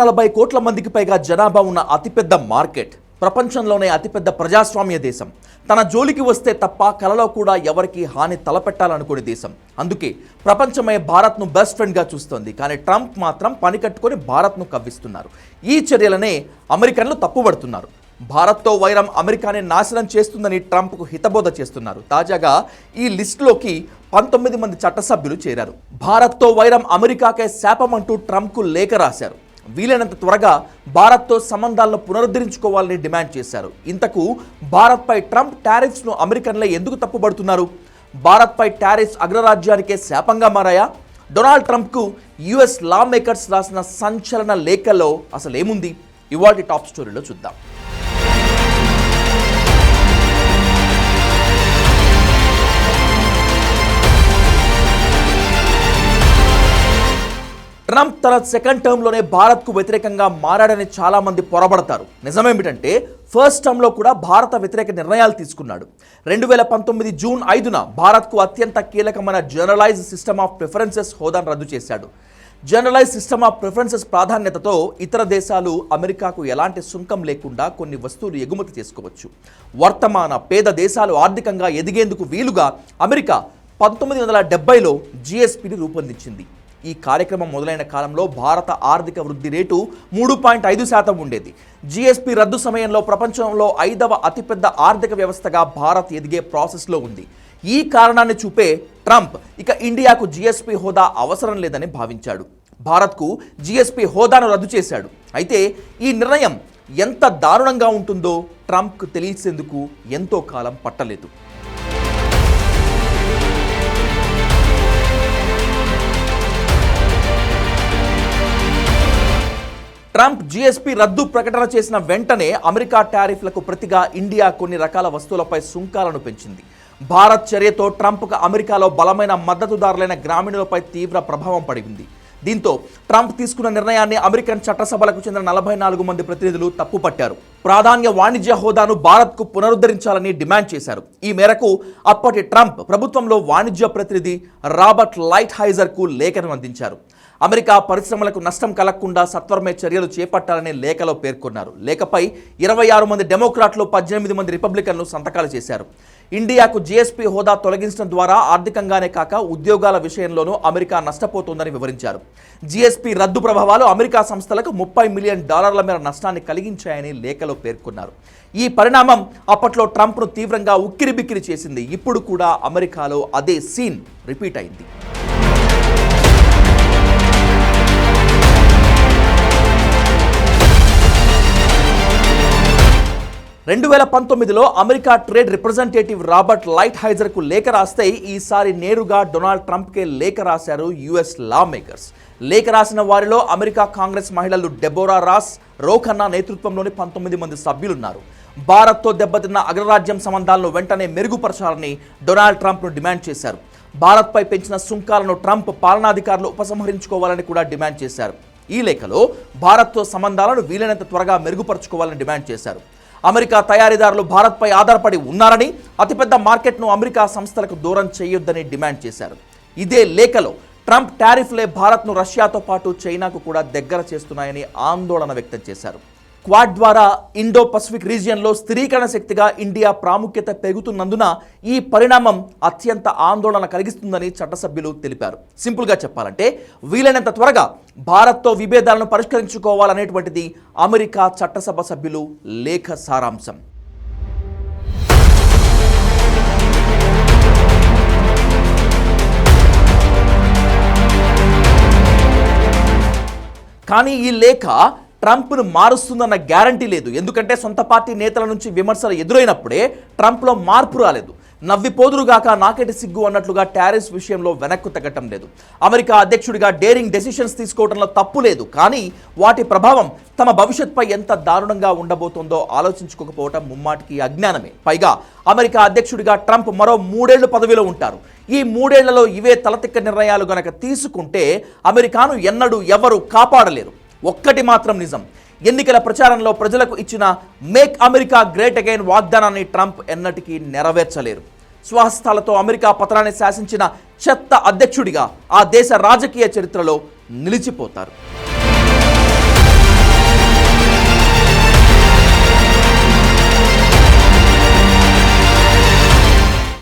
నలభై కోట్ల మందికి పైగా జనాభా ఉన్న అతిపెద్ద మార్కెట్. ప్రపంచంలోనే అతిపెద్ద ప్రజాస్వామ్య దేశం. తన జోలికి వస్తే తప్ప కలలో కూడా ఎవరికి హాని తలపెట్టాలనుకునే దేశం. అందుకే ప్రపంచమే భారత్ను బెస్ట్ ఫ్రెండ్గా చూస్తోంది. కానీ ట్రంప్ మాత్రం పని కట్టుకొని భారత్ను కవ్విస్తున్నారు. ఈ చర్యలనే అమెరికన్లు తప్పుపడుతున్నారు భారత్తో వైరం అమెరికానే నాశనం చేస్తుందని ట్రంప్కు హితబోధ చేస్తున్నారు. తాజాగా ఈ లిస్టులోకి పంతొమ్మిది మంది చట్టసభ్యులు చేరారు. భారత్తో వైరం అమెరికాకే శాపమంటూ ట్రంప్కు లేఖ రాశారు. వీలైనంత త్వరగా భారత్తో సంబంధాలను పునరుద్ధరించుకోవాలని డిమాండ్ చేశారు. ఇంతకు భారత్పై ట్రంప్ టారిఫ్స్ను అమెరికన్లే ఎందుకు తప్పుపడుతున్నారు భారత్పై టారిఫ్స్ అగ్రరాజ్యానికే శాపంగా మారాయా? డొనాల్డ్ ట్రంప్కు యుఎస్ లా మేకర్స్ రాసిన సంచలన లేఖలో అసలు ఏముంది ఇవాటి టాప్ స్టోరీలో చూద్దాం. ట్రంప్ తన సెకండ్ టర్మ్లోనే భారత్కు వ్యతిరేకంగా మారాడని చాలామంది పొరబడతారు. నిజమేమిటంటే ఫస్ట్ టర్మ్లో కూడా భారత వ్యతిరేక నిర్ణయాలు తీసుకున్నాడు. రెండు వేల పంతొమ్మిది జూన్ ఐదున భారత్కు అత్యంత కీలకమైన జనరలైజ్ సిస్టమ్ ఆఫ్ ప్రిఫరెన్సెస్ హోదాను రద్దు చేశాడు. జనరలైజ్ సిస్టమ్ ఆఫ్ ప్రిఫరెన్సెస్ ప్రాధాన్యతతో ఇతర దేశాలు అమెరికాకు ఎలాంటి సుంకం లేకుండా కొన్ని వస్తువులు ఎగుమతి చేసుకోవచ్చు. వర్తమాన పేద దేశాలు ఆర్థికంగా ఎదిగేందుకు వీలుగా అమెరికా పంతొమ్మిది వందల డెబ్బైలో జిఎస్పిని రూపొందించింది. ఈ కార్యక్రమం మొదలైన కాలంలో భారత ఆర్థిక వృద్ధి రేటు మూడు పాయింట్ ఐదు శాతం ఉండేది. జిఎస్పి రద్దు సమయంలో ప్రపంచంలో ఐదవ అతిపెద్ద ఆర్థిక వ్యవస్థగా భారత్ ఎదిగే ప్రాసెస్లో ఉంది. ఈ కారణాన్ని చూపే ట్రంప్ ఇక ఇండియాకు జిఎస్పి హోదా అవసరం లేదని భావించాడు. భారత్కు జిఎస్పి హోదాను రద్దు చేశాడు. అయితే ఈ నిర్ణయం ఎంత దారుణంగా ఉంటుందో ట్రంప్కు తెలిసేందుకు ఎంతో కాలం పట్టలేదు. ట్రంప్ జీఎస్పీ రద్దు ప్రకటన చేసిన వెంటనే అమెరికా టారిఫ్లకు ప్రతిగా ఇండియా కొన్ని రకాల వస్తువులపై సుంకాలను పెంచింది. భారత్ చర్యతో ట్రంప్కు అమెరికాలో బలమైన మద్దతుదారులైన గ్రామీణులపై తీవ్ర ప్రభావం పడింది దీంతో ట్రంప్ తీసుకున్న నిర్ణయాన్ని అమెరికన్ చట్టసభలకు చెందిన నలభై నాలుగు మంది ప్రతినిధులు తప్పుపట్టారు. ప్రాధాన్య వాణిజ్య హోదాను భారత్కు పునరుద్ధరించాలని డిమాండ్ చేశారు. ఈ మేరకు అప్పటి ట్రంప్ ప్రభుత్వంలో వాణిజ్య ప్రతినిధి రాబర్ట్ లైట్ హైజర్కు లేఖను అందించారు. అమెరికా పరిశ్రమలకు నష్టం కలగకుండా సత్వరమే చర్యలు చేపట్టాలని లేఖలో పేర్కొన్నారు. లేఖపై ఇరవై ఆరు మంది డెమోక్రాట్లు పద్దెనిమిది మంది రిపబ్లికన్లు సంతకాలు చేశారు. ఇండియాకు జీఎస్పీ హోదా తొలగించడం ద్వారా ఆర్థికంగానే కాక ఉద్యోగాల విషయంలోనూ అమెరికా నష్టపోతోందని వివరించారు. జీఎస్పీ రద్దు ప్రభావాలు అమెరికా సంస్థలకు ముప్పై మిలియన్ డాలర్ల మేర నష్టాన్ని కలిగించాయని లేఖలో పేర్కొన్నారు. ఈ పరిణామం అప్పట్లో ట్రంప్ను తీవ్రంగా ఉక్కిరిబిక్కిరి చేసింది. ఇప్పుడు కూడా అమెరికాలో అదే సీన్ రిపీట్ అయింది. రెండు వేల పంతొమ్మిదిలో అమెరికా ట్రేడ్ రిప్రజెంటేటివ్ రాబర్ట్ లైట్ హైజర్కు లేఖ రాస్తే ఈసారి నేరుగా డొనాల్డ్ ట్రంప్కే లేఖ రాశారు యుఎస్ లా మేకర్స్ లేఖ రాసిన వారిలో అమెరికా కాంగ్రెస్ మహిళలు డెబోరా రాస్ రోఖన్నా నేతృత్వంలోని పంతొమ్మిది మంది సభ్యులున్నారు. భారత్తో దెబ్బతిన్న అగ్రరాజ్యం సంబంధాలను వెంటనే మెరుగుపరచాలని డొనాల్డ్ ట్రంప్ను డిమాండ్ చేశారు. భారత్పై పెంచిన సుంకాలను ట్రంప్ పాలనాధికారులు ఉపసంహరించుకోవాలని కూడా డిమాండ్ చేశారు. ఈ లేఖలో భారత్తో సంబంధాలను వీలైనంత త్వరగా మెరుగుపరచుకోవాలని డిమాండ్ చేశారు. అమెరికా తయారీదారులు భారత్పై ఆధారపడి ఉన్నారని అతిపెద్ద మార్కెట్ను అమెరికా సంస్థలకు దూరం చేయొద్దని డిమాండ్ చేశారు. ఇదే లేఖలో ట్రంప్ టారిఫ్లే భారత్ను రష్యాతో పాటు చైనాకు కూడా దగ్గర చేస్తున్నాయని ఆందోళన వ్యక్తం చేశారు. క్వాడ్ ద్వారా ఇండో పసిఫిక్ రీజియన్లో స్థిరీకరణ శక్తిగా ఇండియా ప్రాముఖ్యత పెరుగుతున్నందున ఈ పరిణామం అత్యంత ఆందోళన కలిగిస్తుందని చట్టసభ్యులు తెలిపారు. సింపుల్గా చెప్పాలంటే వీలైనంత త్వరగా భారత్తో విభేదాలను పరిష్కరించుకోవాలనేటువంటిది అమెరికా చట్టసభ సభ్యులు లేఖ సారాంశం. కానీ ఈ లేఖ ట్రంప్ను మారుస్తుందన్న గ్యారంటీ లేదు. ఎందుకంటే సొంత పార్టీ నేతల నుంచి విమర్శలు ఎదురైనప్పుడే ట్రంప్లో మార్పు రాలేదు. నవ్విపోదురుగాక నాకెటి సిగ్గు అన్నట్లుగా టారిస్ విషయంలో వెనక్కు తగ్గటం లేదు. అమెరికా అధ్యక్షుడిగా డేరింగ్ డెసిషన్స్ తీసుకోవడంలో తప్పు లేదు. కానీ వాటి ప్రభావం తమ భవిష్యత్పై ఎంత దారుణంగా ఉండబోతుందో ఆలోచించుకోకపోవటం ముమ్మాటికి అజ్ఞానమే. పైగా అమెరికా అధ్యక్షుడిగా ట్రంప్ మరో మూడేళ్ళు పదవిలో ఉంటారు. ఈ మూడేళ్ళలో ఇవే తలతిక్క నిర్ణయాలు గనక తీసుకుంటే అమెరికాను ఎన్నడూ ఎవరు కాపాడలేరు. ఒక్కటి మాత్రం నిజం. ఎన్నికల ప్రచారంలో ప్రజలకు ఇచ్చిన మేక్ అమెరికా గ్రేట్ అగైన్ వాగ్దానాన్ని ట్రంప్ ఎన్నటికీ నెరవేర్చలేరు. స్వహస్తాలతో అమెరికా పతనాన్ని శాసించిన చెత్త అధ్యక్షుడిగా ఆ దేశ రాజకీయ చరిత్రలో నిలిచిపోతారు.